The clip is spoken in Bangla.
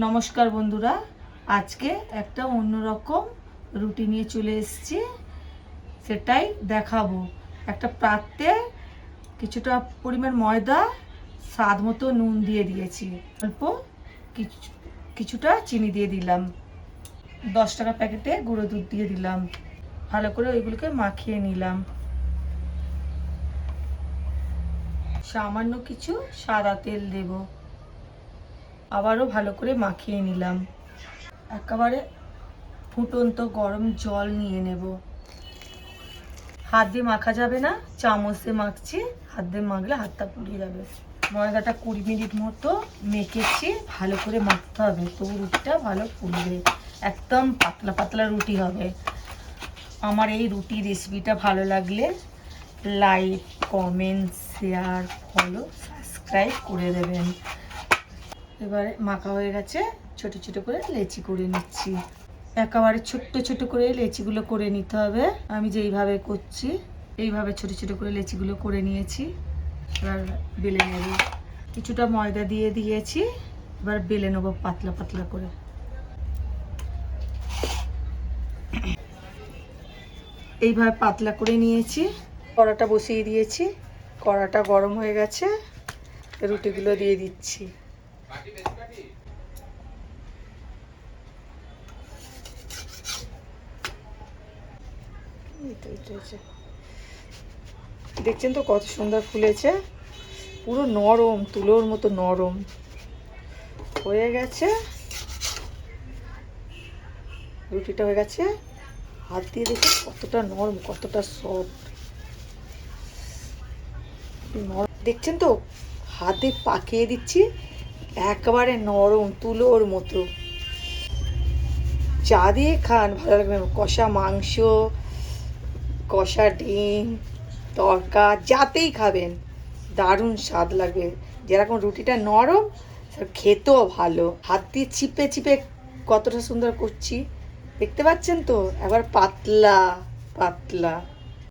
নমস্কার বন্ধুরা, আজকে একটা অন্যরকম রুটি নিয়ে চলে এসেছি, সেটাই দেখাবো। একটা পাত্রে কিছুটা পরিমাণ ময়দা, স্বাদ মতো নুন দিয়ে দিয়েছি, অল্প কিছু, কিছুটা চিনি দিয়ে দিলাম। দশ টাকা প্যাকেটে গুঁড়ো দুধ দিয়ে দিলাম। ভালো করে ওইগুলোকে মাখিয়ে নিলাম। সামান্য কিছু সাদা তেল দেবো। আবারও ভালো করে মাখিয়ে নিলাম। একেবারে ফুটন্ত গরম জল নিয়ে নেব। হাত দিয়ে মাখা যাবে না, চামচ দিয়ে মাখছি, হাত দিয়ে মাখলে হাতটা পুড়িয়ে যাবে। ময়দাটা কুড়ি মিনিট মতো মেখেছি, ভালো করে মাখতে হবে, তবু রুটিটা ভালো ফুলবে একদম পাতলা পাতলা রুটি হবে। আমার এই রুটি রেসিপিটা ভালো লাগলে like comment share follow subscribe করে দেবেন। এবারে মাখা হয়ে গেছে, ছোট ছোট করে লেচি করে নিচ্ছি। একেবারে ছোট্ট ছোট করে লেচিগুলো করে নিতে হবে। আমি যেইভাবে করছি, এইভাবে ছোট ছোট করে লেচিগুলো করে নিয়েছি। এবার বেলে নেব। কিছুটা ময়দা দিয়ে দিয়েছি, এবার বেলে নেব পাতলা পাতলা করে। এইভাবে পাতলা করে নিয়েছি। কড়াটা বসিয়ে দিয়েছি। কড়াটা গরম হয়ে গেছে। রুটিগুলো দিয়ে দিচ্ছি। দেখছেন তো কত সুন্দর ফুলেছে? পুরো নরম, তুলোর মতো নরম। হয়ে গেছে। রুটিটা হয়ে গেছে। হাত দিয়ে দেখে কতটা নরম, কতটা সফট দেখছেন তো? হাতে পাকিয়ে দিচ্ছি। একেবারে নরম তুলোর মতো। চা দিয়ে খান, ভালো লাগবে কষা মাংস, কষা ডিম, তরকা, যাতেই খাবেন। দারুণ স্বাদ লাগবে। যেরকম রুটিটা নরম খেতেও ভালো। হাত দিয়ে চিপে চিপে কতটা সুন্দর করছি। দেখতে পাচ্ছেন তো? একবার পাতলা পাতলা।